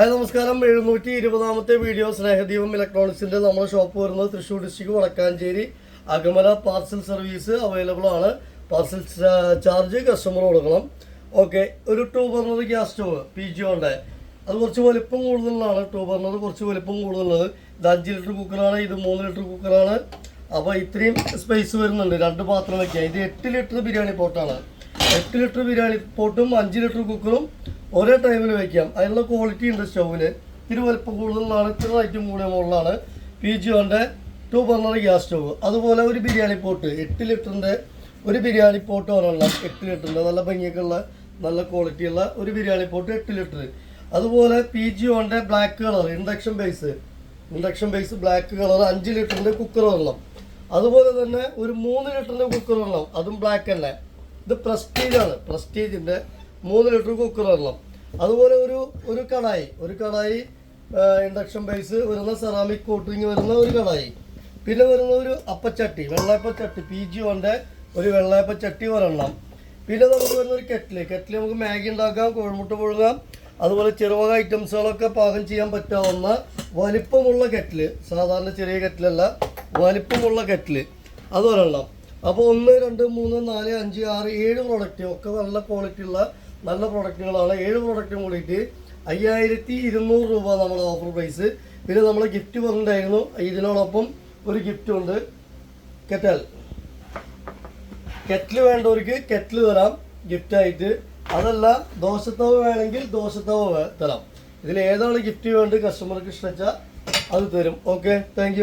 Hi നമസ്കാരം. എഴുന്നൂറ്റി ഇരുപതാമത്തെ വീഡിയോ സ്നേഹദീപം ഇലക്ട്രോണിക്സിന്റെ നമ്മുടെ ഷോപ്പ് വരുന്നത് Thrissur district Vadakkanchery. Akamala parcel service available ആണ്. പാർസൽ ചാർജ് കസ്റ്റമർ കൊടുക്കണം. ഓക്കെ ഒരു two burner gas stove P G ഉണ്ട് അത് കുറച്ച് വലിപ്പം കൂടുതലാണ് ടൂ ബർണർ കുറച്ച് വലിപ്പം കൂടുതലുള്ളത്. ഇത് അഞ്ച് ലിറ്റർ കുക്കറാണ് ഇത് മൂന്ന് ലിറ്റർ കുക്കറാണ് അപ്പോൾ ഇത്രയും സ്പേസ് വരുന്നുണ്ട്. രണ്ട് പാത്രം വയ്ക്കുക ഇത് എട്ട് ലിറ്റർ ബിരിയാണി പോട്ടാണ് എട്ട് ലിറ്റർ ബിരിയാണി പോട്ടും അഞ്ച് ലിറ്റർ കുക്കറും ഒരേ ടൈമിൽ വയ്ക്കാം അതിനുള്ള ക്വാളിറ്റി ഉണ്ട് സ്റ്റൗവിന് ഇതിന് വലിപ്പം കൂടുതലാണ് ഇത്ര റേറ്റും കൂടിയ മുകളിലാണ് പി ജി ഒന്റെ ടു ബർണർ ഗ്യാസ് സ്റ്റൗവ്. അതുപോലെ ഒരു ബിരിയാണി പോട്ട് എട്ട് ലിറ്ററിന്റെ ഒരു ബിരിയാണി പോട്ട് ഒരെണ്ണം. എട്ട് ലിറ്ററിന്റെ നല്ല ഭംഗിയൊക്കെയുള്ള നല്ല ക്വാളിറ്റിയുള്ള ഒരു ബിരിയാണി പോട്ട് എട്ട് ലിറ്റർ. അതുപോലെ P G ഒന്റെ black colour induction base induction base black colour അഞ്ച് ലിറ്ററിന്റെ കുക്കർ വെള്ളം അതുപോലെ തന്നെ ഒരു മൂന്ന് ലിറ്ററിന്റെ കുക്കർ വെള്ളം അതും ബ്ലാക്ക് തന്നെ ഇത് പ്രസ്റ്റീജാണ് പ്രസ്റ്റീജിന്റെ മൂന്ന് ലിറ്റർ കുക്കർ വരണം അതുപോലെ ഒരു ഒരു കടായി. ഒരു കടായി ഇൻഡക്ഷൻ ബേസ് വരുന്ന സെറാമിക് കോട്ടിങ് വരുന്ന ഒരു കടായി. പിന്നെ വരുന്ന ഒരു അപ്പച്ചട്ടി വെള്ളയപ്പച്ചട്ടി പി ജി വണ്ടെ ഒരു വെള്ളയപ്പച്ചട്ടി ഒരെണ്ണം. പിന്നെ നമുക്ക് വരുന്ന ഒരു കെറ്റിൽ കെറ്റിൽ നമുക്ക് മാഗി ഉണ്ടാക്കാം കോഴിമുട്ട പുഴുകാം അതുപോലെ ചെറുവക ഐറ്റംസുകളൊക്കെ പാകം ചെയ്യാൻ പറ്റാവുന്ന വലിപ്പമുള്ള കെറ്റിൽ സാധാരണ ചെറിയ കെറ്റിലല്ല വലിപ്പമുള്ള കെറ്റിൽ അത് ഒരെണ്ണം അപ്പോൾ ഒന്ന് രണ്ട് മൂന്ന് നാല് അഞ്ച് ആറ് ഏഴ് പ്രോഡക്റ്റ് ഒക്കെ നല്ല ക്വാളിറ്റി ഉള്ള നല്ല പ്രോഡക്റ്റുകളാണ് ഏഴ് പ്രോഡക്റ്റും കൂടിയിട്ട് അയ്യായിരത്തി ഇരുന്നൂറ് രൂപ നമ്മുടെ ഓഫർ പ്രൈസ് പിന്നെ നമ്മൾ ഗിഫ്റ്റ് പറഞ്ഞിട്ടുണ്ടായിരുന്നു. ഇതിനോടൊപ്പം ഒരു ഗിഫ്റ്റ് ഉണ്ട്. കെറ്റൽ കെറ്റിൽ വേണ്ടവർക്ക് കെറ്റിൽ തരാം. ഗിഫ്റ്റായിട്ട് അതല്ല ദോശത്തവ വേണമെങ്കിൽ ദോശത്തവ തരാം. ഇതിൽ ഏതാണ് ഗിഫ്റ്റ് വേണ്ടത്? കസ്റ്റമർക്ക് ഇഷ്ടം വെച്ചാൽ അത് തരും. Okay thank